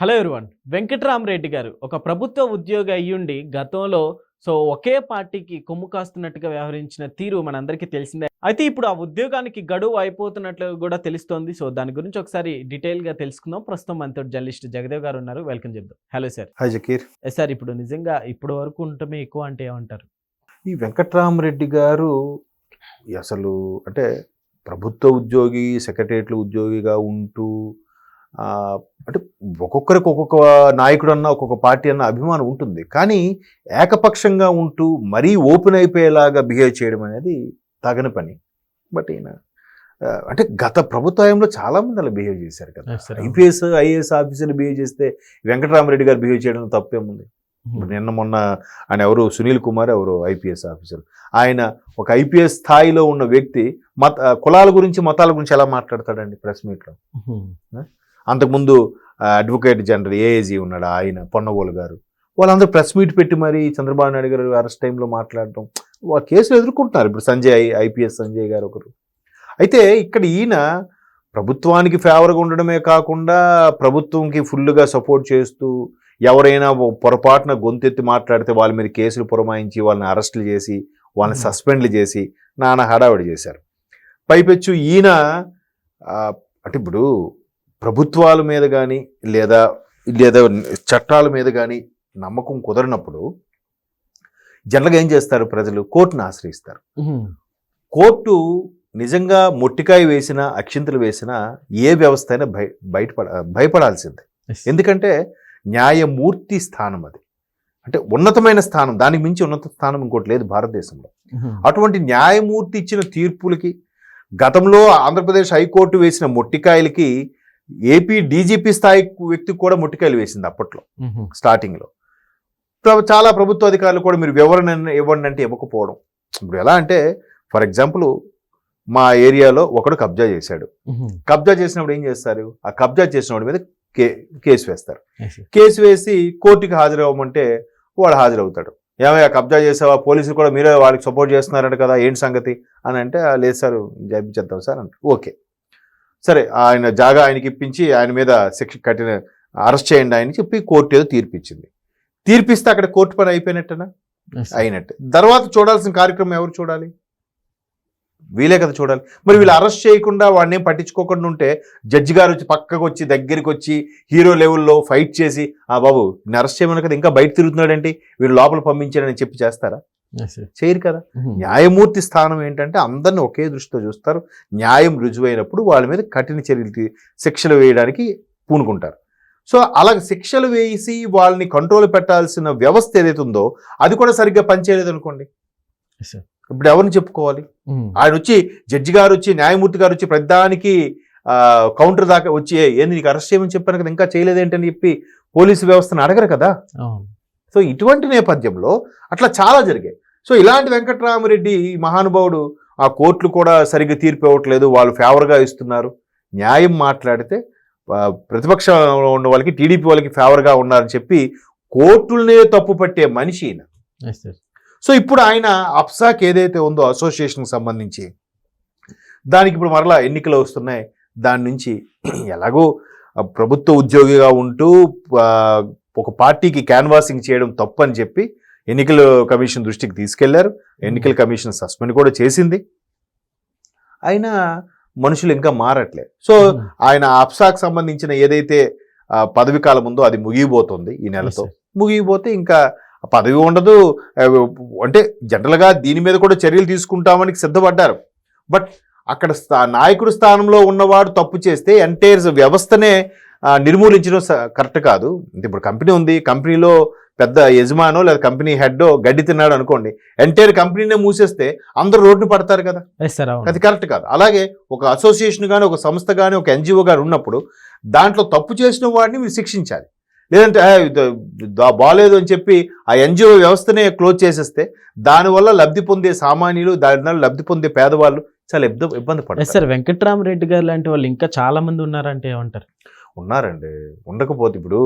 Hello everyone Venkatarama Reddy గారు. ఒక ప్రభుత్వ ఉద్యోగి అయ్యుండి గతంలో సో ఒకే పార్టీకి కొమ్ము కాస్తున్నట్టుగా వ్యవహరించిన తీరు మనందరికీ తెలిసిందే. అయితే ఇప్పుడు ఆ ఉద్యోగానికి గడువు అయిపోతున్నట్లు కూడా తెలుస్తోంది. సో దాని గురించి ఒకసారి డీటెయిల్గా తెలుసుకుందాం. ప్రస్తుతం మనతో జర్నలిస్ట్ జగదేవ్ గారు ఉన్నారు. వెల్కమ్ చెప్దాం. Hello sir. Hi Zakir. Sir ఇప్పుడు నిజంగా ఇప్పటి వరకు ఉండటమే ఎక్కువ అంటే ఏమంటారు? ఈ వెంకట్రామరెడ్డి గారు అసలు అంటే ప్రభుత్వ ఉద్యోగి సెక్రటరియట్ల ఉద్యోగిగా ఉంటూ అంటే ఒక్కొక్కరికి ఒక్కొక్క నాయకుడు అన్న ఒక్కొక్క పార్టీ అన్న అభిమానం ఉంటుంది. కానీ ఏకపక్షంగా ఉంటూ మరీ ఓపెన్ అయిపోయేలాగా బిహేవ్ చేయడం అనేది తగని పని. బట్ ఈయన అంటే గత ప్రభుత్వంలో చాలా మంది అలా బిహేవ్ చేశారు కదా. ఐపీఎస్ ఐఏఎస్ ఆఫీసర్లు బిహేవ్ చేస్తే వెంకటరామరెడ్డి గారు బిహేవ్ చేయడం తప్పేముంది? నిన్న మొన్న ఆయన ఎవరు? సునీల్ కుమార్ ఎవరు? ఐపీఎస్ ఆఫీసర్ ఆయన ఒక ఐపీఎస్ స్థాయిలో ఉన్న వ్యక్తి మత కులాల గురించి మతాల గురించి ఎలా మాట్లాడతాడండి ప్రెస్ మీట్లో? అంతకుముందు అడ్వకేట్ జనరల్ ఏఏజీ ఉన్నాడు ఆయన పొన్నగోలు గారు. వాళ్ళందరూ ప్రెస్ మీట్ పెట్టి మరి చంద్రబాబు నాయుడు గారు అరెస్ట్ టైంలో మాట్లాడటం వాళ్ళ కేసులు ఎదుర్కొంటున్నారు. ఇప్పుడు సంజయ్ ఐపీఎస్ సంజయ్ గారు ఒకరు. అయితే ఇక్కడ ఈయన ప్రభుత్వానికి ఫేవర్గా ఉండడమే కాకుండా ప్రభుత్వంకి ఫుల్గా సపోర్ట్ చేస్తూ ఎవరైనా పొరపాటున గొంతెత్తి మాట్లాడితే వాళ్ళ మీద కేసులు పురమాయించి వాళ్ళని అరెస్టులు చేసి వాళ్ళని Hmm. సస్పెండ్లు చేసి నానా హడావిడి చేశారు. పైపెచ్చు ఈయన అంటే ఇప్పుడు ప్రభుత్వాల మీద కానీ లేదా లేదా చట్టాల మీద కానీ నమ్మకం కుదరినప్పుడు జనరల్గా ఏం చేస్తారు ప్రజలు? కోర్టును ఆశ్రయిస్తారు. కోర్టు నిజంగా మొట్టికాయ వేసినా అక్షింతలు వేసినా ఏ వ్యవస్థ అయినా భయ బయటపడ భయపడాల్సిందే. ఎందుకంటే న్యాయమూర్తి స్థానం అది. అంటే ఉన్నతమైన స్థానం దానికి మించి ఉన్నత స్థానం ఇంకోటి లేదు భారతదేశంలో. అటువంటి న్యాయమూర్తి ఇచ్చిన తీర్పులకి గతంలో ఆంధ్రప్రదేశ్ హైకోర్టు వేసిన మొట్టికాయలకి ఏపీ డీజీపీ స్థాయి వ్యక్తికి కూడా మొట్టికాయలు వేసింది అప్పట్లో స్టార్టింగ్లో చాలా ప్రభుత్వ అధికారులు కూడా మీరు వివరణ ఇవ్వండి అంటే ఇవ్వకపోవడం. ఇప్పుడు ఎలా అంటే ఫర్ ఎగ్జాంపుల్ మా ఏరియాలో ఒకడు కబ్జా చేశాడు. కబ్జా చేసినప్పుడు ఏం చేస్తారు? ఆ కబ్జా చేసినవాడి మీద కే కేసు వేస్తారు. కేసు వేసి కోర్టుకి హాజరవ్వమంటే వాడు హాజరవుతాడు. ఏమయ్యా కబ్జా చేసావా? పోలీసులు కూడా మీరే వాళ్ళకి సపోర్ట్ చేస్తున్నారంట కదా ఏంటి సంగతి? అని అంటే "ఆ, లేదు సార్ చేద్దాం సార్ అంటే ఓకే. సరే ఆయన జాగా ఆయనకి ఇప్పించి ఆయన మీద శిక్ష కట్టిన అరెస్ట్ చేయండి ఆయన చెప్పి కోర్టు ఏదో తీర్పిచ్చింది. తీర్పిస్తే అక్కడ కోర్టు పని అయిపోయినట్టనా? అయినట్టు. తర్వాత చూడాల్సిన కార్యక్రమం ఎవరు చూడాలి? వీలే కదా చూడాలి. మరి వీళ్ళు అరెస్ట్ చేయకుండా వాడిని పట్టించుకోకుండా ఉంటే జడ్జి గారు వచ్చి పక్కకు వచ్చి దగ్గరికి వచ్చి హీరో లెవెల్లో ఫైట్ చేసి ఆ బాబు నేను అరెస్ట్ చేయమని కదా ఇంకా బయట తిరుగుతున్నాడేంటి? వీళ్ళు లోపల పంపించాడని చెప్పి చేస్తారా? చేయరు కదా? న్యాయమూర్తి స్థానం ఏంటంటే అందరిని ఒకే దృష్టితో చూస్తారు. న్యాయం రుజువైనప్పుడు వాళ్ళ మీద కఠిన చర్యలు శిక్షలు వేయడానికి పూనుకుంటారు. సో అలా శిక్షలు వేసి వాళ్ళని కంట్రోల్ పెట్టాల్సిన వ్యవస్థ ఏదైతే ఉందో అది కూడా సరిగ్గా పనిచేయలేదు అనుకోండి. ఇప్పుడు ఎవరిని చెప్పుకోవాలి? ఆయన వచ్చి జడ్జి గారు వచ్చి న్యాయమూర్తి గారు వచ్చి ప్రతిదానికి కౌంటర్ దాకా వచ్చి "ఏ, ఏంది నీకు అరెస్ట్ చేయమని చెప్పాను కదా ఇంకా చేయలేదేంటని చెప్పి పోలీసు వ్యవస్థను అడగరు కదా? సో ఇటువంటి నేపథ్యంలో అట్లా చాలా జరిగాయి. సో ఇలాంటి వెంకట్రామరెడ్డి మహానుభావుడు ఆ కోర్టులు కూడా సరిగ్గా తీర్పు ఇవ్వట్లేదు వాళ్ళు ఫేవర్గా ఇస్తున్నారు. న్యాయం మాట్లాడితే ప్రతిపక్షంలో ఉన్న వాళ్ళకి టీడీపీ వాళ్ళకి ఫేవర్గా ఉన్నారని చెప్పి కోర్టులనే తప్పు పట్టే మనిషి ఈయన. సో ఇప్పుడు ఆయన అప్సాక్ ఏదైతే ఉందో అసోసియేషన్కి సంబంధించి దానికి ఇప్పుడు మరలా ఎన్నికలు వస్తున్నాయి. దాని నుంచి ఎలాగో ప్రభుత్వ ఉద్యోగిగా ఉంటూ ఒక పార్టీకి క్యాన్వాసింగ్ చేయడం తప్పు అని చెప్పి ఎన్నికల కమిషన్ దృష్టికి తీసుకెళ్ళారు. ఎన్నికల కమిషన్ సస్పెండ్ కూడా చేసింది. అయినా మనుషులు ఇంకా మారట్లేదు. సో ఆయన అప్సాక్ సంబంధించిన ఏదైతే పదవి కాలం ఉందో అది ముగిపోతుంది ఈ నెలతో. ముగిపోతే ఇంకా పదవి ఉండదు. అంటే జనరల్గా దీని మీద కూడా చర్యలు తీసుకుంటామని సిద్ధపడ్డారు. బట్ అక్కడ స్థా- నాయకుడి స్థానంలో ఉన్నవాడు తప్పు చేస్తే ఎంటైర్ వ్యవస్థనే నిర్మూలించడం కరెక్ట్ కాదు. అంటే ఇప్పుడు కంపెనీ ఉంది కంపెనీలో పెద్ద యజమానో లేదా కంపెనీ హెడ్ గడ్డి తిన్నాడు అనుకోండి ఎంటైర్ కంపెనీనే మూసేస్తే అందరూ రోడ్డు పడతారు కదా. అది కరెక్ట్ కాదు. అలాగే ఒక అసోసియేషన్ కానీ ఒక సంస్థ కానీ ఒక ఎన్జిఓ కానీ ఉన్నప్పుడు దాంట్లో తప్పు చేసిన వాడిని మీరు శిక్షించాలి. లేదంటే "ఏ, ఇది దా- బాలేదు అని చెప్పి ఆ ఎన్జిఓ వ్యవస్థనే క్లోజ్ చేసేస్తే దానివల్ల లబ్ధి పొందే సామాన్యులు దానివల్ల లబ్ధి పొందే పేదవాళ్ళు చాలా ఇబ్బంది ఇబ్బంది పడతారు. సార్ వెంకట్రామరెడ్డి గారు లాంటి వాళ్ళు ఇంకా చాలా మంది ఉన్నారంటే ఏమంటారు? ఉన్నారండి. ఉండకపోతే ఇప్పుడు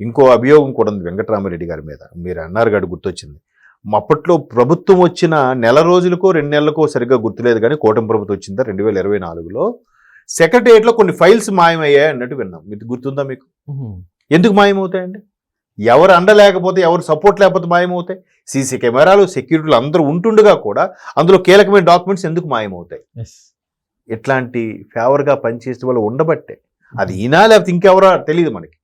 ఇంకో అభియోగం కూడా ఉంది వెంకటరామరెడ్డి గారి మీద. మీరు అన్నారు గారు గుర్తొచ్చింది. అప్పట్లో ప్రభుత్వం వచ్చిన నెల రోజులకో రెండు నెలలకో సరిగ్గా గుర్తులేదు కానీ కూటమి ప్రభుత్వం వచ్చిందా రెండు వేల ఇరవై నాలుగులో? సెక్రటరియట్లో కొన్ని ఫైల్స్ మాయమయ్యాయి అన్నట్టు విన్నాం. మీకు గుర్తుందా మీకు? ఎందుకు మాయమవుతాయండి? ఎవరు అండ లేకపోతే ఎవరు సపోర్ట్ లేకపోతే మాయమవుతాయి? సీసీ కెమెరాలు సెక్యూరిటీలు అందరూ ఉంటుండగా కూడా అందులో కీలకమైన డాక్యుమెంట్స్ ఎందుకు మాయమవుతాయి? ఇట్లాంటి ఫేవర్గా పనిచేసే వాళ్ళు ఉండబట్టే అది ఈనా లేకపోతే ఇంకెవరో తెలియదు మనకి.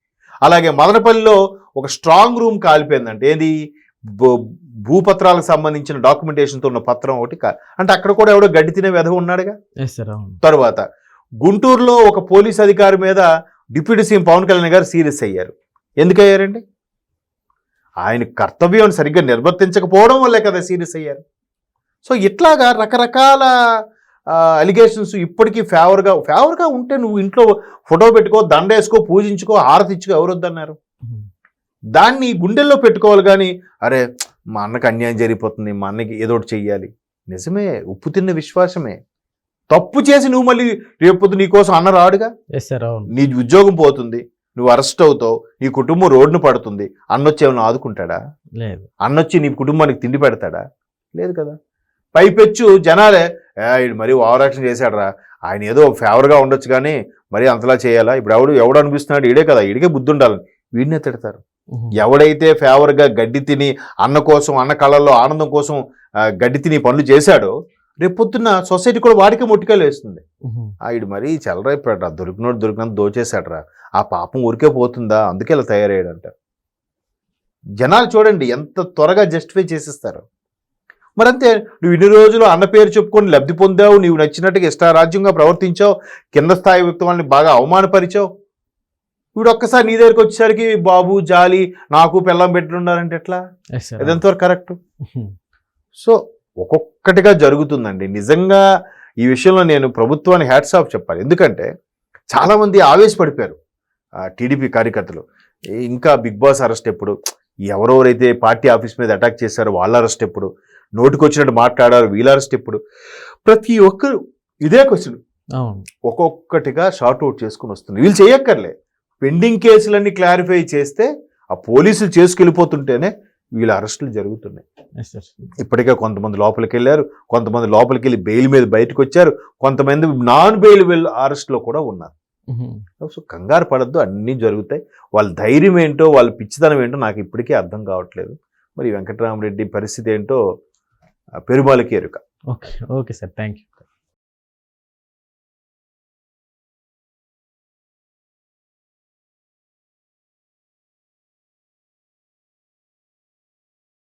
అలాగే మదనపల్లిలో ఒక స్ట్రాంగ్ రూమ్ కాలిపోయిందంటే ఏది? భూపత్రాలకు సంబంధించిన డాక్యుమెంటేషన్తో ఉన్న పత్రం ఒకటి అంటే అక్కడ కూడా ఎవడో గడ్డి తినే వెధవ ఉన్నాడుగా? తరువాత గుంటూరులో ఒక పోలీస్ అధికారి మీద డిప్యూటీ సీఎం పవన్ కళ్యాణ్ గారు సీరియస్ అయ్యారు. ఎందుకు అయ్యారండి? ఆయన కర్తవ్యం సరిగ్గా నిర్వర్తించకపోవడం వల్లే కదా సీరియస్ అయ్యారు. సో ఇట్లాగా రకరకాల అలిగేషన్స్ ఇప్పటికీ ఫేవర్గా ఫేవర్గా ఉంటే నువ్వు ఇంట్లో ఫోటో పెట్టుకో దండ వేసుకో పూజించుకో హారతి ఇచ్చుకో ఎవరు వద్దన్నారు? ఉహు. దాన్ని గుండెల్లో పెట్టుకోవాలి కానీ అరే మా అన్నకి అన్యాయం జరిగిపోతుంది మా అన్నకి ఏదో ఒకటి చెయ్యాలి. నిజమే ఉప్పు తిన్న విశ్వాసమే. తప్పు చేసి నువ్వు మళ్ళీ రేపు నీ కోసం అన్న రాడుగా? నీ ఉద్యోగం పోతుంది నువ్వు అరెస్ట్ అవుతావు నీ కుటుంబం రోడ్డును పడుతుంది అన్నొచ్చి ఏమైనా ఆదుకుంటాడా? లేదు. అన్నొచ్చి నీ కుటుంబానికి తిండి పెడతాడా? లేదు కదా. పైపెచ్చు జనాలే "ఏ, ఈడు మరీ ఓవర్ యాక్షన్ చేశాడరా. ఆయన ఏదో ఫేవర్గా ఉండొచ్చు కానీ మరీ అంతలా చేయాలా? ఇప్పుడు ఎవడు ఎవడు అనిపిస్తున్నాడు? ఈడే కదా ఈడికే బుద్ధి ఉండాలని. వీడినే తిడతారు. ఎవడైతే ఫేవర్గా గడ్డి తిని అన్న కోసం అన్న కళల్లో ఆనందం కోసం గడ్డి తిని పనులు చేశాడో రేపు పొద్దున్న సొసైటీ కూడా వాడికే ముట్టికాయలు వేస్తుంది. ఆవిడ మరీ చెలరైపోయాడు దొరికినోడు దొరికినంత దోచేశాడరా. ఆ పాపం ఊరికే పోతుందా? అందుకే ఇలా తయారయ్యాడంట. జనాలు చూడండి ఎంత త్వరగా జస్టిఫై చేసేస్తారు. మరంతే నువ్వు ఇన్ని రోజులు అన్న పేరు చెప్పుకొని లబ్ధి పొందావు నీవు నచ్చినట్టుగా ఇష్టారాజ్యంగా ప్రవర్తించావు కింద స్థాయి వ్యక్తులని బాగా అవమానపరిచావు. ఇప్పుడు ఒక్కసారి నీ దగ్గరికి వచ్చేసరికి బాబు జాలి నాకు పిల్లం పెట్టున్నారంటే ఎట్లా? ఇదంతవరకు కరెక్ట్. సో ఒక్కొక్కటిగా జరుగుతుందండి. నిజంగా ఈ విషయంలో నేను ప్రభుత్వాన్ని హ్యాట్స్ ఆఫ్ చెప్పాలి. ఎందుకంటే చాలామంది ఆవేశపడిపోయారు టీడీపీ కార్యకర్తలు. ఇంకా బిగ్ బాస్ అరెస్ట్ ఎప్పుడు? ఎవరెవరైతే పార్టీ ఆఫీస్ మీద అటాక్ చేశారో వాళ్ళ అరెస్ట్ ఎప్పుడు? నోటికొచ్చినట్టు మాట్లాడారు వీళ్ళ అరెస్ట్ ఎప్పుడు ప్రతి ఒక్కరు ఇదే క్వశ్చన్ ఒక్కొక్కటిగా షార్ట్ అవుట్ చేసుకుని వస్తుంది వీళ్ళు చేయక్కర్లే. పెండింగ్ కేసులన్నీ క్లారిఫై చేస్తే ఆ పోలీసులు చేసుకెళ్ళిపోతుంటేనే వీళ్ళ అరెస్టులు జరుగుతున్నాయి. ఇప్పటికే కొంతమంది లోపలికి వెళ్ళారు కొంతమంది లోపలికి వెళ్ళి బెయిల్ మీద బయటకు వచ్చారు కొంతమంది నాన్ బెయిల్ వెల్ అరెస్ట్లో కూడా ఉన్నారు. సో కంగారు పడద్దు. అన్నీ జరుగుతాయి. వాళ్ళ ధైర్యం ఏంటో వాళ్ళ పిచ్చితనం ఏంటో నాకు ఇప్పటికీ అర్థం కావట్లేదు. మరి వెంకటరామరెడ్డి పరిస్థితి ఏంటో పెరుమాళకి ఎరుక. Okay okay sir. Thank you